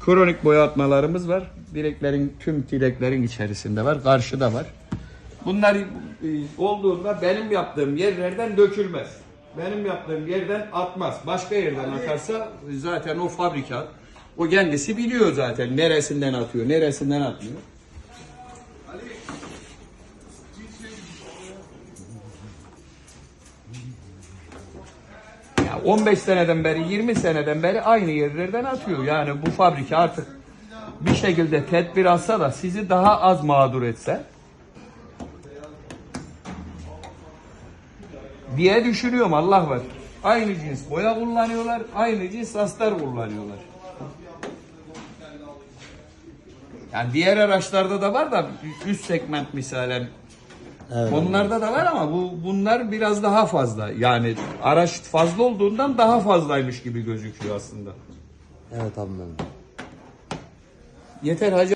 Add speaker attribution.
Speaker 1: Kronik boyatmalarımız var. Direklerin tüm direklerin içerisinde var. Karşıda var. Bunlar e, olduğunda benim yaptığım yerlerden dökülmez. Benim yaptığım yerden atmaz. Başka yerden atarsa zaten o fabrika o kendisi biliyor zaten neresinden atıyor, neresinden atmıyor. 15 seneden beri, 20 seneden beri aynı yerlerden atıyor. Yani bu fabrika artık bir şekilde tedbir alsa da sizi daha az mağdur etse diye düşünüyorum Allah var. Aynı cins boya kullanıyorlar, aynı cins astar kullanıyorlar. Yani diğer araçlarda da var da üst segment misalen
Speaker 2: Evet.
Speaker 1: Onlarda da var ama bu bunlar biraz daha fazla. Yani araç fazla olduğundan daha fazlaymış gibi gözüküyor aslında.
Speaker 2: Evet abi.
Speaker 1: Yeter hacı.